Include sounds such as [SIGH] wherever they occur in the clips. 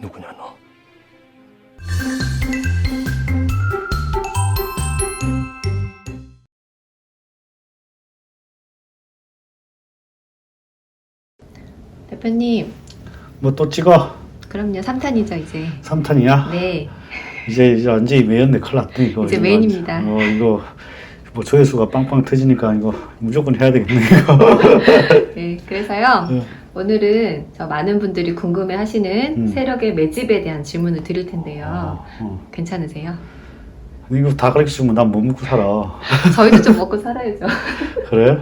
누구냐 너? 대표님, 뭐 또 찍어? 그럼요. 3탄이죠, 이제. 3탄이야? 네. 이제 이제 완전히 매였네 큰일 났다 이거 이제 이거 메인입니다. 완전- 어 이거 뭐 조회수가 빵빵 터지니까 이거 무조건 해야 되겠네 이거 [LAUGHS] 네. 그래서요. 네. 오늘은 저 많은 분들이 궁금해 하시는 음. 세력의 매집에 대한 질문을 드릴 텐데요. 어, 어. 괜찮으세요? 이거 다 가르쳐 주면 난 못 먹고 살아 [LAUGHS] 저희도 좀 먹고 살아야죠. [LAUGHS] 그래?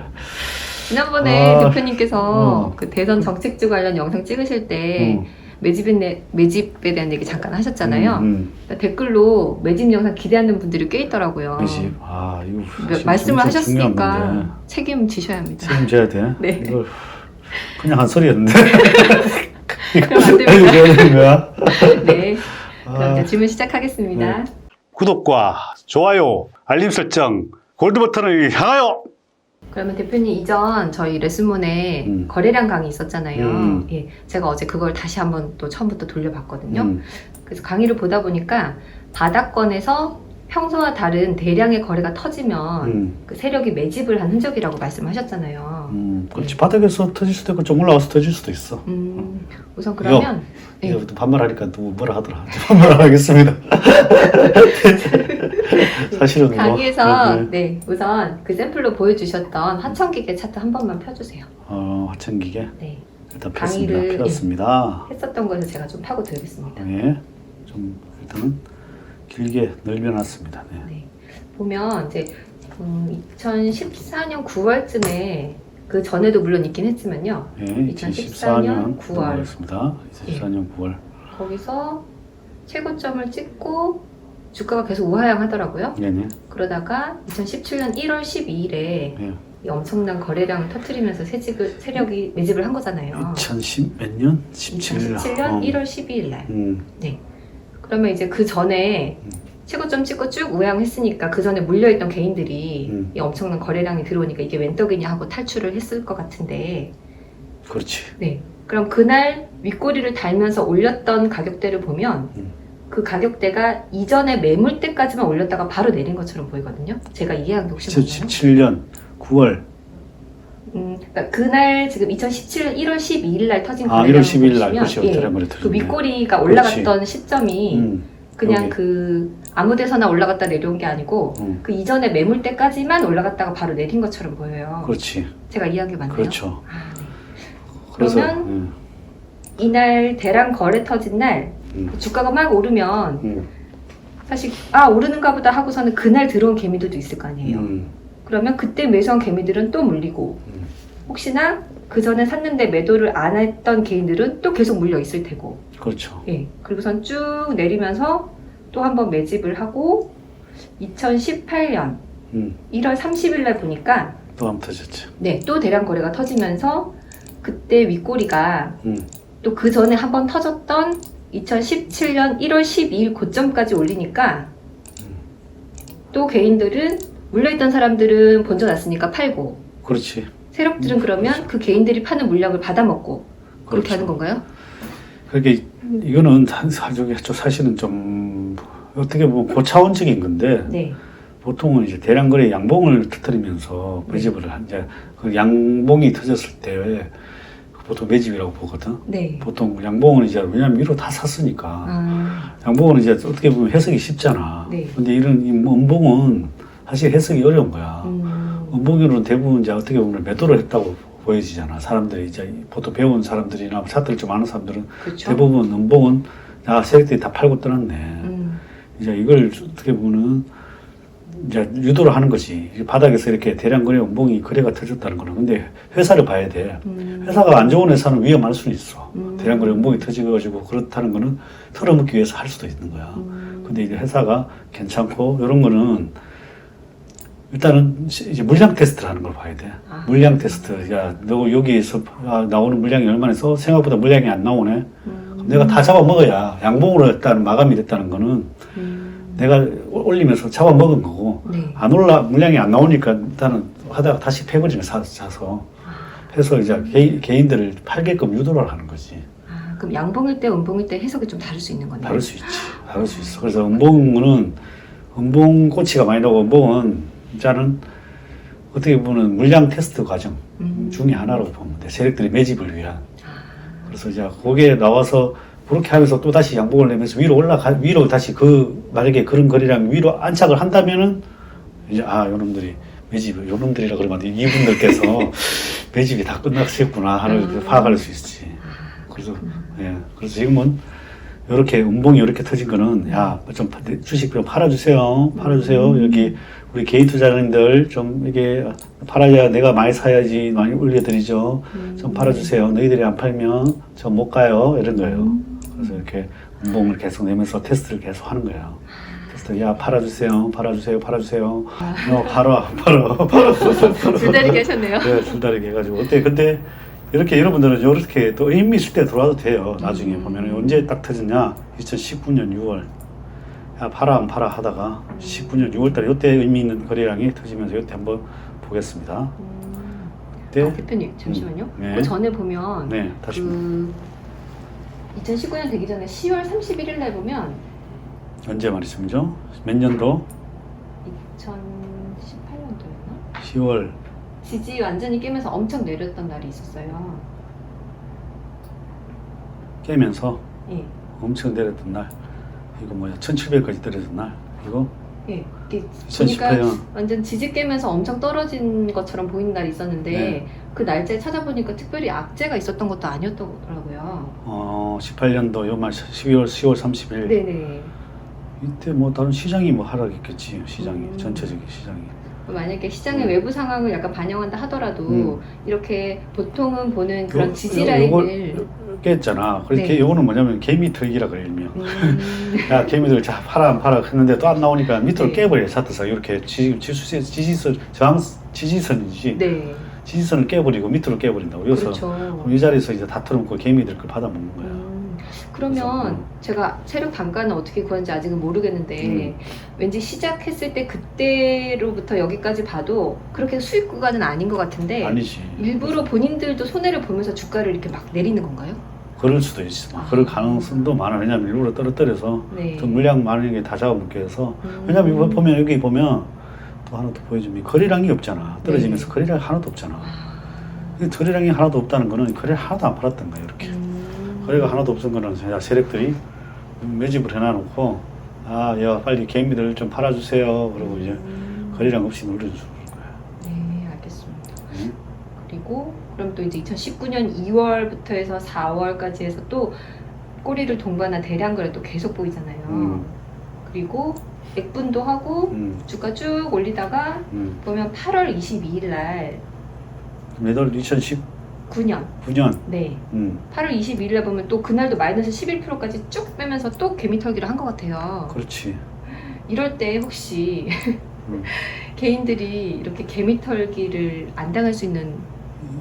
지난번에 아, 대표님께서 어. 그 대선 정책주 관련 영상 찍으실 때 응. 매집에, 대- 매집에 대한 얘기 잠깐 하셨잖아요. 음, 그러니까 댓글로 매집 영상 기대하는 분들이 꽤 있더라고요. 음. 그지 아 이거 몇- 말씀을 중요한 하셨으니까. 책임지셔야 합니다. 책임져야 돼? [LAUGHS] 네. 이거 그냥 한 소리였는데. 이거 되는 거야? 네. 그럼 아, 이제 질문 시작하겠습니다. 네. 구독과 좋아요 알림 설정 골드 버튼을 향하여 그러면 대표님 이전 저희 레슨문에 음. 거래량 강의 있었잖아요. 음. 예, 제가 어제 그걸 다시 한번 또 처음부터 돌려봤거든요. 음, 그래서 강의를 보다 보니까 바닥권에서 평소와 다른 대량의 거래가 터지면 음, 그 세력이 매집을 한 흔적이라고 말씀하셨잖아요. 음, 그렇지 바닥에서 터질 수도 있고 좀 올라와서 터질 수도 있어 음, 우선 그러면 네. 이제부터 반말하니까 누구 뭐라 하더라. [LAUGHS] 반말하겠습니다. [LAUGHS] 사실은 뭐 강의에서 그, 그, 네 우선 그 샘플로 보여주셨던 하천기계 차트 한 번만 펴주세요. 어, 하천기계 네 일단 폈습니다. 강의를, 폈습니다. 했었던 것을 제가 좀 파고 들겠습니다. 예, 좀 일단은 길게 늘려놨습니다. 네. 네. 보면 이제 음, 2014년 9월쯤에 그 전에도 물론 있긴 했지만요. 예, 2014년 2014년 9월. 9월입니다. 2014년 9월. 거기서 최고점을 찍고 주가가 계속 우하향하더라고요. 네네. 그러다가 2017년 1월 12일에 예. 이 엄청난 거래량을 터뜨리면서 세집을, 세력이 매집을 한 거잖아요. 2010 몇 년? 17년. 2017년 1월 12일 날. 음, 그러면 이제 그 전에 음. 최고점 찍고 쭉 우양했으니까 그 전에 물려있던 개인들이 음. 이 엄청난 거래량이 들어오니까 이게 웬 떡이냐 하고 탈출을 했을 것 같은데 그렇지. 네. 그럼 그날 윗꼬리를 달면서 올렸던 가격대를 보면 음. 그 가격대가 이전에 매물대까지만 올렸다가 바로 내린 것처럼 보이거든요. 제가 이해한 게 혹시 맞나요? 2017년 9월. 음, 그러니까 그날 지금 2017년 1월 12일 날 터진 아, 거래량 1월 12일 날 보시면, 그렇죠. 예, 그. 윗꼬리가. 올라갔던 시점이 음, 그냥 여기. 그 아무 데서나 올라갔다 내려온 게 아니고 음, 그 이전에 매물대까지만 올라갔다가 바로 내린 것처럼 보여요. 그렇지. 제가 이해한 게 맞나요? 그렇죠. 아, 네. 그래서 그러면 음, 이날 대량 거래 터진 날 음, 주가가 막 오르면 음, 사실 아 오르는가 보다 하고서는 그날 들어온 개미들도 있을 거 아니에요. 음, 그러면 그때 매수한 개미들은 또 물리고 음. 혹시나 그 전에 샀는데 매도를 안 했던 개인들은 또 계속 물려 있을 테고 그렇죠. 예 그리고선 쭉 내리면서 또 한 번 매집을 하고 2018년 음, 1월 30일 날 보니까 또한번 터졌죠. 네 또 대량 거래가 터지면서 그때 윗꼬리가 음, 또 그 전에 한 번 터졌던 2017년 1월 12일 고점까지 올리니까 또 개인들은 물려있던 사람들은 번져놨으니까 팔고 그렇지. 세력들은 음, 그러면 그 개인들이 파는 물량을 받아먹고 그렇게 그렇죠. 하는 건가요? 그렇게 이거는 사- 사실 사실은 좀 어떻게 보면 고차원적인 건데 네. 보통은 이제 대량 거래 양봉을 터뜨리면서 네. 매집을 한 이제 그 양봉이 터졌을 때 보통 매집이라고 보거든. 네. 보통 양봉은 이제 왜냐면 위로 다 샀으니까 아, 양봉은 이제 어떻게 보면 해석이 쉽잖아. 네. 근데 이런 이 음봉은 사실 해석이 어려운 거야. 음, 음봉으로는 대부분 이제 어떻게 보면 매도를 했다고 보여지잖아. 사람들이 이제 보통 배운 사람들이나 차트를 좀 아는 사람들은 그렇죠. 대부분 음봉은 아 세력들이 다 팔고 떠났네. 음, 이제 이걸 어떻게 보면은 이제 유도를 하는 거지. 이 바닥에서 이렇게 대량 거래 음봉이 거래가 터졌다는 거는 근데 회사를 봐야 돼. 음, 회사가 안 좋은 회사는 위험할 수는 있어. 음. 대량 거래 음봉이 터져가지고 그렇다는 거는 털어먹기 위해서 할 수도 있는 거야. 음, 근데 이제 회사가 괜찮고 이런 거는 일단은 시- 이제 물량 테스트를 하는 걸 봐야 돼. 아. 물량 테스트. 야, 너 여기에서 아, 나오는 물량이 얼마나 있어? 생각보다 물량이 안 나오네. 음, 내가 다 잡아먹어야 양봉으로 했다는 마감이 됐다는 거는 음, 내가 올리면서 잡아먹은 거고 네. 안 올라 물량이 안 나오니까 일단은 하다가 다시 패버리면 사, 사서 해서 이제 개인, 개인들을 팔게끔 유도를 하는 거지. 아, 그럼 양봉일 때, 음봉일 때 해석이 좀 다를 수 있는 거네요. 다를 수 있지. 다를 수 있어. 그래서 음봉은 음봉 꼬치가 많이 나고 음봉은 자는 어떻게 보면 물량 테스트 과정 음. 중에 하나로 보면 돼. 세력들이 매집을 위한. 그래서 이제 거기에 나와서 그렇게 하면서 또 다시 양봉을 내면서 위로 올라가 위로 다시 그 만약에 그런 거리랑 위로 안착을 한다면은 이제 아 요놈들이 매집 요놈들이라 그러면 안 돼. 이분들께서 [LAUGHS] 매집이 다 끝났겠구나 하는 걸 음. 파악할 수 있지. 그래서 예 그래서 지금은 이렇게 음봉이 이렇게 터진 거는 야 좀 주식 좀 팔아주세요. 팔아주세요. 음. 여기 우리 개인 투자자님들 좀 이게 팔아야 내가 많이 사야지 많이 올려드리죠. 음. 좀 팔아주세요. 너희들이 안 팔면 저 못 가요. 이런 거예요. 음. 그래서 이렇게 음봉을 계속 내면서 테스트를 계속 하는 거예요. 테스트 야 팔아주세요. 팔아주세요. 팔아주세요. 아. 어 팔아 팔아 팔아 줄다리기 하셨네요. 네, 줄다리기 해가지고. 그때? 근데 이렇게 여러분들은 이렇게 또 의미 있을 때 들어와도 돼요. 나중에 음. 보면 언제 딱 터졌냐? 2019년 6월. 야 팔아 안 팔아 하다가 19년 6월달에 이때 의미 있는 거래량이 터지면서 이때 한번 보겠습니다. 음. 그때 아, 대표님 잠시만요. 네. 그 전에 보면 네 다시 그 2019년 되기 전에 10월 31일 날 보면 언제 말씀이죠? 몇 년도? 2018년도였나? 10월 지지 완전히 깨면서 엄청 내렸던 날이 있었어요. 깨면서 예. 엄청 내렸던 날. 이거 뭐야? 1700까지 떨어진 날. 이거 예. 이게 보니까 2018년 완전 지지 깨면서 엄청 떨어진 것처럼 보이는 날이 있었는데 네. 그 날짜에 찾아보니까 특별히 악재가 있었던 것도 아니었더라고요. 어 18년도 요말 12월 10월 30일 네네. 이때 뭐 다른 시장이 뭐 하락했겠지 시장이 음. 전체적인 시장이 만약에 시장의 음. 외부 상황을 약간 반영한다 하더라도 음. 이렇게 보통은 보는 그런 요- 지지 요- 라인을 요걸 깼잖아 그렇게 네. 요거는 뭐냐면 개미 털기라 그래 일명 음, [LAUGHS] 야 개미들 자 팔아 안 팔아 했는데 또 안 나오니까 밑으로 네. 깨버려 차트상 이렇게 지, 지수세 지지선 저항 지지선이지 네. 지지선을 깨버리고 밑으로 깨버린다고 여기서 그렇죠. 이 자리에서 이제 다 털어놓고 개미들 걸 받아먹는 거야 음, 그러면 음. 제가 세력 단가는 어떻게 구하는지 아직은 모르겠는데 음. 왠지 시작했을 때 그때로부터 여기까지 봐도 그렇게 수익 구간은 아닌 것 같은데 아니지 일부러 본인들도 손해를 보면서 주가를 이렇게 막 내리는 건가요? 그럴 수도 있어 그럴 가능성도 많아 왜냐면 일부러 떨어뜨려서 네. 좀 물량 많은 게 다 잡아먹게 해서 음. 왜냐면 이거 보면 여기 보면 또 하나 더 보여주면 거래량이 없잖아 떨어지면서 네. 거래량이 하나도 없잖아 아, 이 거래량이 하나도 없다는 거는 거래 하나도 안 팔았던 거야 이렇게 음. 거래가 하나도 없은 거는 세력들이 매집을 해놔놓고 아 야 빨리 개미들 좀 팔아주세요 그러고 이제 음. 거래량 없이 노려주는 거야 네, 알겠습니다. 응? 그리고 그럼 또 이제 2019년 2월부터 해서 4월까지 해서 또 꼬리를 동반한 대량 거래 또 계속 보이잖아요. 음. 그리고 액분도 하고 음, 주가 쭉 올리다가 음. 보면 8월 22일 날 매달 2019년 9년 네. 음, 8월 22일 날 보면 또 그날도 마이너스 11%까지 쭉 빼면서 또 개미털기를 한 것 같아요. 그렇지 이럴 때 혹시 음. [LAUGHS] 개인들이 이렇게 개미털기를 안 당할 수 있는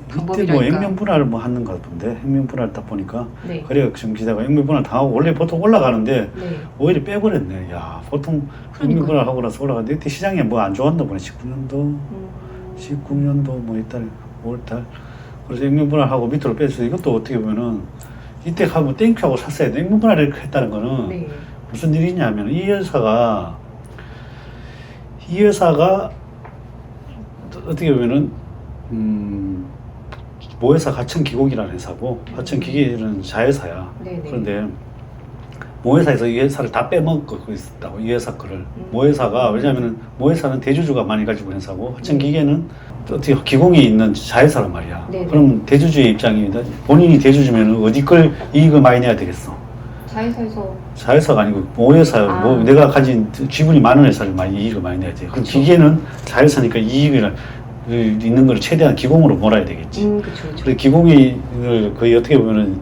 이때 뭐 방법이랄까. 액면 분할을 뭐 하는 것 같은데 액면 분할 딱 보니까 네. 거래가 정지되고 액면 분할 당하고 원래 보통 올라가는데 네. 오히려 빼버렸네 야 보통 액면 그러니까요. 분할 하고 나서 올라가는데 이때 시장이 뭐 안 좋았나 보네 19년도 음. 19년도 뭐 이달 5월달 그래서 액면 분할 하고 밑으로 뺐어 이것도 어떻게 보면은 이때 가면 땡큐하고 샀어야 돼 액면 분할을 했다는 거는 네. 무슨 일이냐면 이 회사가 이 회사가 어떻게 보면은 음 모회사 가천기곡이라는 회사고 가천기계는 자회사야 네. 네. 그런데 모회사에서 이 회사를 다 빼먹고 있었다고 이 회사 거를 음. 모회사가 왜냐하면은 모회사는 대주주가 많이 가지고 있는 회사고 하천기계는 어떻게 기공이 있는 자회사란 말이야 네네. 그럼 대주주의 입장이 본인이 대주주면 어디 걸 이익을 많이 내야 되겠어 자회사에서 자회사가 아니고 모회사 아. 뭐 내가 가진 지분이 많은 회사를 많이 이익을 많이 내야 돼. 그럼 그쵸. 기계는 자회사니까 이익을 있는 걸 최대한 기공으로 몰아야 되겠지. 음 그렇죠. 그렇죠. 그래 기공이 거의 어떻게 보면은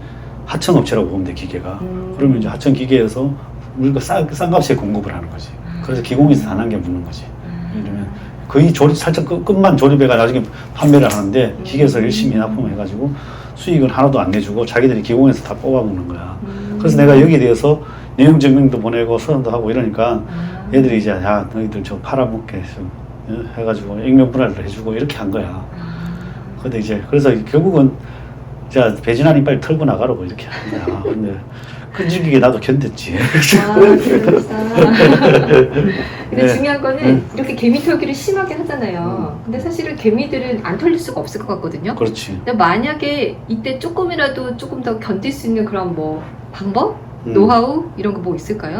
하청 업체라고 보면 돼 기계가. 음. 그러면 이제 하청 기계에서 우리가 싼, 싼 값에 공급을 하는 거지. 그래서 기공에서 다 남겨 묻는 거지. 음. 이러면 거의 조립 살짝 끝- 끝만 조립해가 나중에 판매를 하는데 음. 기계에서 열심히 납품 해가지고 수익은 하나도 안 내주고 자기들이 기공에서 다 뽑아먹는 거야. 음. 그래서 내가 여기에 대해서 내용 증명도 보내고 서한도 하고 이러니까 아. 얘들이 이제 야 너희들 저 팔아먹게 좀 어, 해가지고 액면 분할을 해주고 이렇게 한 거야. 아. 근데 이제 그래서 결국은 자 배진환이 빨리 털고 나가라고 이렇게 하는데 아, 근데 끈질기게 나도 견뎠지. 아. [LAUGHS] 근데 네. 중요한 거는 음. 이렇게 개미 털기를 심하게 하잖아요. 근데 사실은 개미들은 안 털릴 수가 없을 것 같거든요. 그렇지. 근데 만약에 이때 조금이라도 조금 더 견딜 수 있는 그런 뭐 방법, 음. 노하우 이런 거 뭐 있을까요?